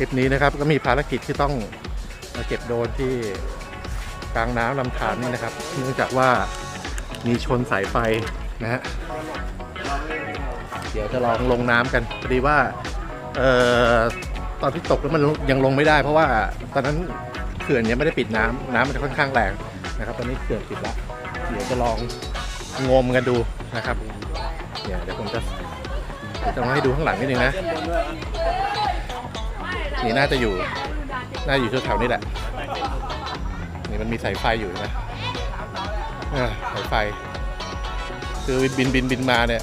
ลิปนี้นะครับก็มีภารกิจที่ต้องมาเก็บโดนที่กลางน้ำลำธารนี่นะครับ เนื่องจากว่ามีชนสายไฟนะฮะเดี๋ยวจะลองลงน้ำกันพอดีว่าเอ่อตอนที่ตกแล้วมันยังลงไม่ได้ เพราะว่าตอนนั้นเขื่อนยังไม่ได้ปิดน้ำน้ำมันค่อนข้างแรงนะครับ ตอนนี้เขื่อนปิดแล้วเดี๋ยวจะลองงมกันดูนะครับเดี๋ยวผมจะจะมาให้ดูข้างหลังนิดนึงนะ นี่น่าจะอยู่ น่าอยู่แถวๆนี้แหละ นี่มันมีสายไฟอยู่นะอ่าสายไฟ คือบินบินบินมาเนี่ย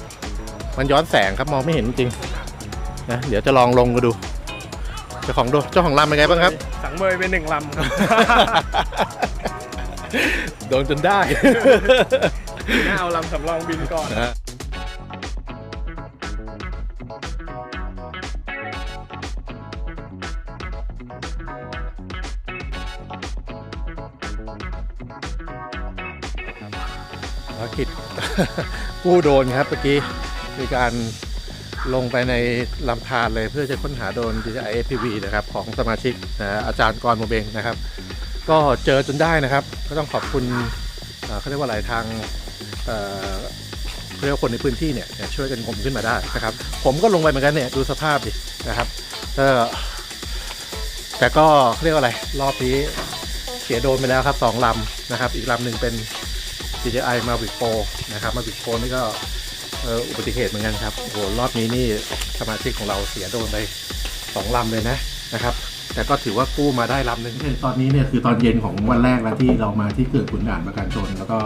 มันย้อนแสงครับมองไม่เห็นจริงๆนะเดี๋ยวจะลองลงกันดู เจ้าของดูเจ้าของลำเป็นไงบ้างครับ สังเมยเป็นหนึ่งลำครับ โดนจนได้ น่าเอาลำสำรองบินก่อน ภารกิจกู้โดนครับเมื่อกี้มีการลงไปในลำธารเลยเพื่อจะค้นหาโดน DJI FPV นะครับของสมาชิกนะอาจารย์กรโมเบงนะครับ ก็เจอจนได้นะครับ ก็ต้องขอบคุณเขาเรียกว่าอะไรทางเรียกว่าคนในพื้นที่เนี่ยช่วยกันงมขึ้นมาได้นะครับ ผมก็ลงไปเหมือนกันเนี่ยดูสภาพดินะครับแต่ก็เขาเรียกว่าอะไร รอบนี้เสียโดนไปแล้วครับสองลำนะครับ อีกลำหนึ่งเป็น DJI Mavic Pro นะครับ Mavic Pro นี่ก็อุบัติเหตุเหมือนกันครับโอ้โหรอบนี้นี่สมาชิกของเราเสียโดนไปสองลำเลยนะนะครับ แต่ก็ถือว่ากู้มาได้ลำหนึ่งตอนนี้เนี่ยคือตอนเย็นของวันแรกแล้วที่เรามาที่เขื่อนขุนด่านประการชน แล้วก็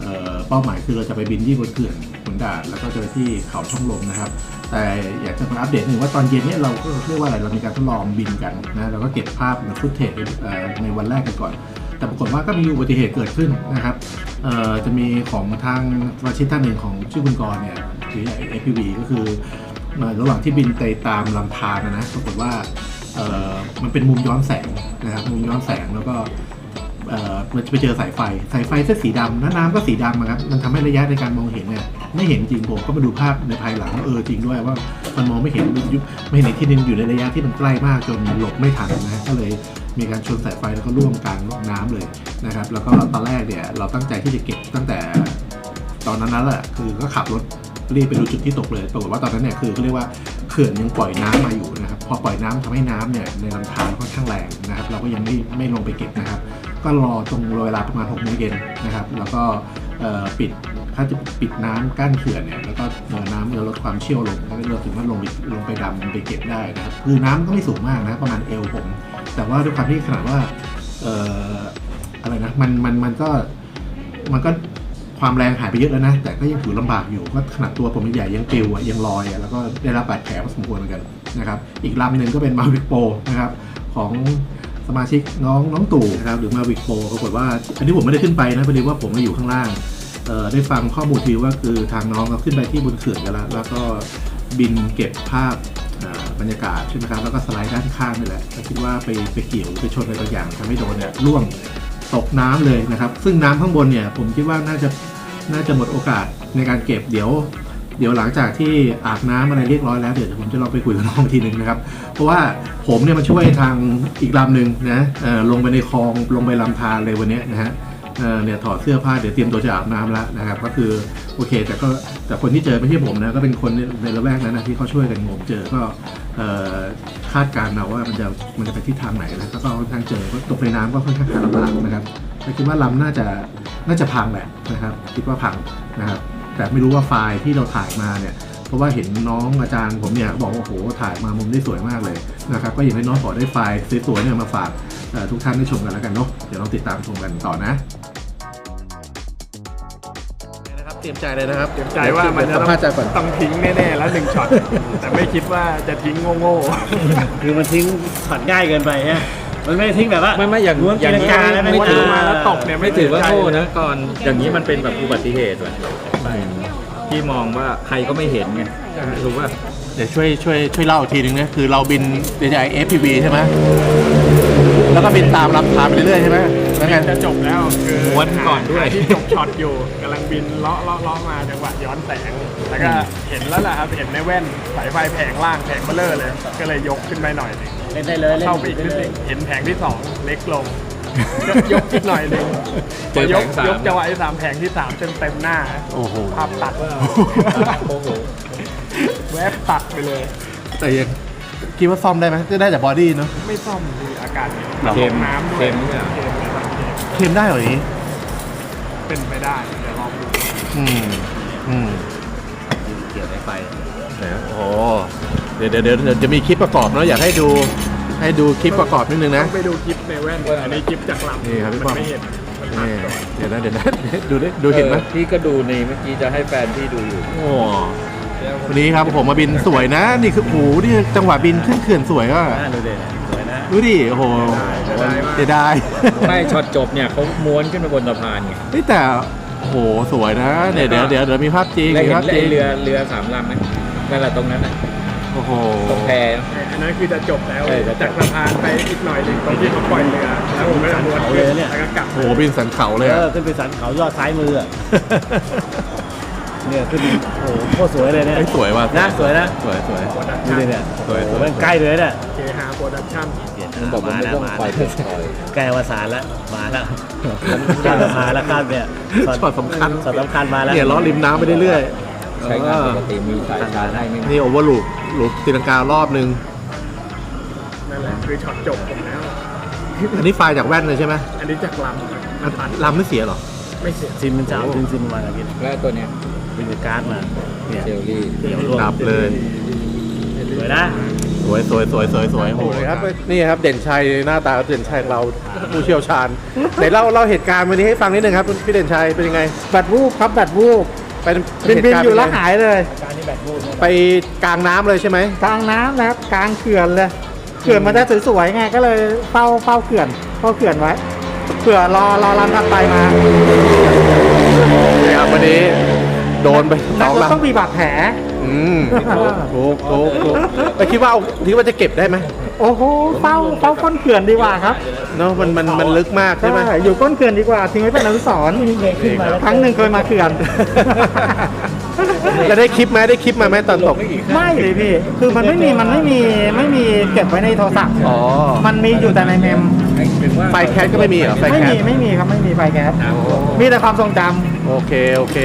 เอ่อเป้าหมายคือเราจะไปบินที่บนเขื่อนขุนด่านแล้วก็จะไปที่เขาช่องลมนะครับ แต่อยากจะมาอัปเดตหนึ่งว่าตอนเย็นเนี่ยเราก็เรียกว่าอะไรเรามีการทดลองบินกันนะเราก็เก็บภาพในฟุตเทจในวันแรกกันก่อน แต่ปรากฏว่าก็มีอุบัติเหตุเกิดขึ้นนะครับจะมีของทางราชิตท่านหนึ่งของชื่อคุณกรณ์เนี่ยหรือเอพีวีก็คือระหว่างที่บินไปตามลำธารนะนะปรากฏว่ามันเป็นมุมย้อนแสงนะครับมุมย้อนแสงแล้วก็ มันจะไปเจอสายไฟ สายไฟเส้นสีดำแล้วน้ำก็สีดำอะครับ มันทำให้ระยะในการมองเห็นเนี่ยไม่เห็นจริงผมก็มาดูภาพในภายหลังเออจริงด้วยว่ามันมองไม่เห็นยุบไม่เห็นในที่นึงอยู่ในระยะที่มันใกล้มากจนหลบไม่ทันนะก็เลยมีการชนสายไฟแล้วก็ร่วมกลางน้ำเลยนะครับ แล้วก็ตอนแรกเนี่ยเราตั้งใจที่จะเก็บตั้งแต่ตอนนั้นนั่นแหละคือก็ขับรถรีบไปดูจุดที่ตกเลยปรากฏว่าตอนนั้นเนี่ยคือเขาเรียกว่าเขื่อนยังปล่อยน้ำมาอยู่นะครับพอปล่อยน้ำทำให้น้ำเนี่ยในลำธารค่อนข้างแรงนะครับ เราก็ยังไม่ไม่ลงไปเก็บนะครับ ก็รอตรงเวลาประมาณ6โมงเย็นนะครับ แล้วก็ปิดถ้าจะปิดน้ำกั้นเขื่อนเนี่ยแล้วก็เอ่อน้ำจะลดความเชี่ยวลงแล้วเราถึงว่าลงไปลงไปดำไปเก็บได้นะครับคือน้ำก็ไม่สูงมากนะประมาณเอวผม แต่ว่าด้วยความที่ขนาดว่าอะไรนะมันมันมันก็มันก็ความแรงหายไปเยอะแล้วนะ แต่ก็ยังถือลำบากอยู่ก็ขนาดตัวผมใหญ่ยังปลิวอะยังลอยอะแล้วก็ได้รับบาดแผลพอสมควรเหมือนกันนะครับ อีกลำหนึ่งก็เป็นมาวิกโปนะครับของ สมาชิกน้องน้องตู่นะครับหรือมาวิกโปปรากฏว่า อันนี้ผมไม่ได้ขึ้นไปนะพอดีว่าผมมาอยู่ข้างล่างได้ฟังข้อมูลทีว่าคือทางน้องเขาขึ้นไปที่บนเขื่อนกันแล้วแล้วก็บินเก็บภาพบรรยากาศใช่ไหมครับแล้วก็สไลด์ด้านข้างนี่แหละก็คิดว่าไปไปเกี่ยวไปชนอะไรบางอย่างทำให้โดนเนี่ยร่วงตกน้ำเลยนะครับ ซึ่งน้ำข้างบนเนี่ยผมคิดว่าน่าจะน่าจะหมดโอกาสในการเก็บเดี๋ยว เดี๋ยวหลังจากที่อาบน้ำอะไรเรียบร้อยแล้วเดี๋ยวผมจะลองไปคุยกับน้องอีกทีหนึ่งนะครับ เพราะว่าผมเนี่ยมาช่วยทางอีกลำหนึ่งนะเออลงไปในคลองลงไปลำธารเลยวันนี้นะฮะเออเนี่ยถอดเสื้อผ้าเดี๋ยวเตรียมตัวจะอาบน้ำแล้วนะครับ ก็คือโอเค แต่ก็แต่คนที่เจอไม่ใช่ผมนะก็เป็นคนในในละแวกนั้นนะที่เขาช่วยกันงมเจอก็คาดการณ์เอาว่ามันจะมันจะไปทิศทางไหนนะแล้วก็ค่อนข้างเจอตกในน้ำก็ค่อนข้างหาลำบากนะครับแต่คิดว่าลำน่าจะน่าจะพังแหละนะครับ คิดว่าพังนะครับ แต่ไม่รู้ว่าไฟล์ที่เราถ่ายมาเนี่ยเพราะว่าเห็นน้องอาจารย์ผมเนี่ยบอกว่าโอ้โหถ่ายมามุมได้สวยมากเลยนะครับก็อย่างน้อยๆขอได้ไฟล์สวยๆเนี่ยมาฝากเอ่อทุกท่านได้ชมกันแล้วกันเนาะเดี๋ยวเราติดตามชมกันต่อนะนะครับเตรียมใจเลยนะครับเตรียมใจว่ามันจะสัต้มภาษณ์ใจก่อนองต้องทิ้งแน่ๆแล้วหนึ่งช็อตแต่ไม่คิดว่าจะทิ้งโง่คือมันทิ้งช็อตง่ายเกินไปฮะ มันไม่ได้ทิ้งแบบว่าไม่ไม่อย่างม้วนอย่างตีลันี้งกาแล้วๆไม่ไม่ถึถืงอมาแล้วตกเนี่ยไม่ถือว่าใจโง่นะก่อนอย่างนี้มันเป็นแบบอุบัติเหตุว่ะที่มองว่าใครก็ไม่เห็นไงรู้ว่าเดี๋ยวช่วยช่วยช่วยเล่าอีกทีนึงนะคือเราบิน DJI FPV ใช่ไหมแล้วก็บินตามลำธารไปเรื่อยๆใช่ไหมแล้วไงจะจบแล้วคือม้วนก่อนด้วยหาที่จบช็อตอยู่กำลัง บินเลาะเลาะเลาะมาจังหวะย้อนแสงแล้วก็เห็นแล้วแหละครับเห็นในแว่นสายไฟแผงล่างแผงเบลเลอร์เลย ก็เลยยกขึ้นไปหน่อยหนึงเล่นได้เลยเล่นเข้าไปอีกได้นิดเลนึยงเห็นแผงที่สองเล็กลงก็ยกอีกหน่อยหนึงเจอแผยกงสาม ยกจังหวะที่สามแผงที่สามเต็มเต็มๆหน้าโอ้โห ภาพตัดโอ้โหแวบตัดไปเลย แต่ยังคิดว่าซ่อมได้ไหมจะได้จากบอดี้เนาะ ไม่ซ่อมคืออาการเค็มน้ำด้วยเค็มเนี่ย เค็มเลยครับเค็มเค็มได้เหรออย่างนี้ เป็นไปได้เดี๋ยวล องดูอืมอืมเกี่ยวได้ไฟนะโอ้เดี๋ยวเดี๋ยวเดี๋ยวเดี๋ยวจะมีคลิปประกอบเนาะอยากให้ดูให้ดูคลิปประกอบนิดนึงนะ ต้องไปดูคลิปในแว่นอันนี้คลิปจากลำนี่ครับพี่มัป้อม ไม่เห็นมันตัดนี่ก่อนเดี๋ยวนะเดี๋ยวนะ ดูดิดูเห็นไหมออพี่ก็ดูนี่เมื่อกี้จะให้แฟนพี่ดูอยู่ โอ้วันนี้ครับผมมาบินสวยนะ นี่คือโอ้โหนี่จังหวะบินขึ้นเขื่อนสวยก็น่าดูเด่นสวยนะดูดิโอ้โหจะได้มากเสียดาย ไม่ช็อตจบเนี่ยเขาม้วนขึ้นไปบนสะพานไง นี่แต่ โอ้โหสวยนะเดี๋ยวเดี๋ยวเดี๋ยวเดี๋ยวมีภาพจริงแล้วมีเห็นภาพจริไอ้งเรือเรือสามลำไหมนั่นแหละตรงนั้นน่ะโอ้โห ตรงแพ อันนั้นคือจะจบแล้ว เออจะจบ จากสะพานไปอีกหน่อยหนึ่งตรงที่เขาปล่อยเรือแล้วผมก็จะม้วนขึ้นแล้วก็กลับโอ้โหบินสันเขาเลยเออะอขึ้นไปสันเขายอดซ้ายมืออะเนี่ยขึ้นโอ้โหโคตรสวยเลยเนี่ยเฮ้ยสวยว่ะนะสวยนะ สวยสวยดูดิเนี่ยสวยสวย โอ้โหมันใกล้เลยเนี่ยเคฮาโปรดักชั่น มันบอกว่าไม่ต้องคอยเปิดคอยใกล้อวสานแล้วมาแล้วข้ามสะพานแล้วข้ามเนี่ยช็อตสำคัญช็อตสำคัญมาแล้วเนี่ยล้อริมน้ำไปเรื่อยใช้งานปกติมีสายชาร์จให้ไม่ๆนี่โอเวอร์ลูปลูปตีลังการอบนึงนั่นแหละคือช็อตจบผมแล้วอันนี้ไฟล์จากแว่นเลยใช่ไหมอันนี้จากลำครับมันตัดลำไม่เสียเหรอไม่เสียซิมมันจะเอาดึงซิมมากับพี่และตัวเนี้ยดึงการ์ดมาเนี่ยเซลลี่เดี๋ยวรวมดับเลยสวยนะ สวยสวยสวยสวยสวยโอ้ยครับนี่ครับเด่นชัยหน้าตาเด่นชัยเราผู้เชี่ยวชาญไหนเล่าเล่าเหตุการณ์วันนี้ให้ฟังนิดนึงครับพี่เด่นชัยเป็นยังไงแบตวูบครับแบตวูบเป็นบินบินเหตุการณ์อยู่แล้วเป็นไงหายเลยการนี้แบตบูดไปกลางน้ำเลยใช่ไหมกลางน้ำนะครับกลางเขื่อนเลยเขื่อนมันจะสวยๆไงก็เลยเฝ้าเฝ้าเขื่อนเฝ้าเขื่อนไว้เผื่อรอรอรันถัดไปมาครับวันนี้โดนไปสนัอกงรถลำ ต้องมีบาดแผลอืมถูกถูกถูกแต่คิดว่าเอาคิดว่าจะเก็บได้ไหมโอ้โหเฝ้าเฝ้าก้นเขื่อนดีกว่าครับเนาะมันมันมันลึกมากใช่ไหมใช่อยู่ก้นเขื่อนดีกว่าทิ้งไว้เป็นอนุสรณ์ขึ้นมาแล้วครั้งหนึ่งเคยมาเขื่อนแล้วได้คลิปไหมได้คลิปมาไหมตอนตกไม่เลยพี่คือมันไม่มีมันไม่มีไม่มีเก็บไว้ในโทรศัพท์อ๋อมันมีอยู่แต่ในเมมถึงว่าไฟแคสก็ไม่มีเหรอไฟไม่แคมีสไม่มีครับไม่มีไฟแก๊สมีแต่ความทรงจำ โอเค โอเค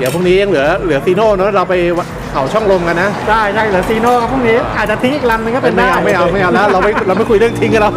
เดี๋ยวพรุ่งนี้ยังเหลือเหลือซีโน่เนอะเราไปเขาช่องลมกันนะได้ได้เหลือซีโน่ครับพรุ่งนี้อาจจะทิ้งอีกลำหนึงก็เป็นไม่ได้เอาไม่เอาไม่เอาแล้วเราไม่เราไม่คุยเรื่องทิ้งกันแล้ว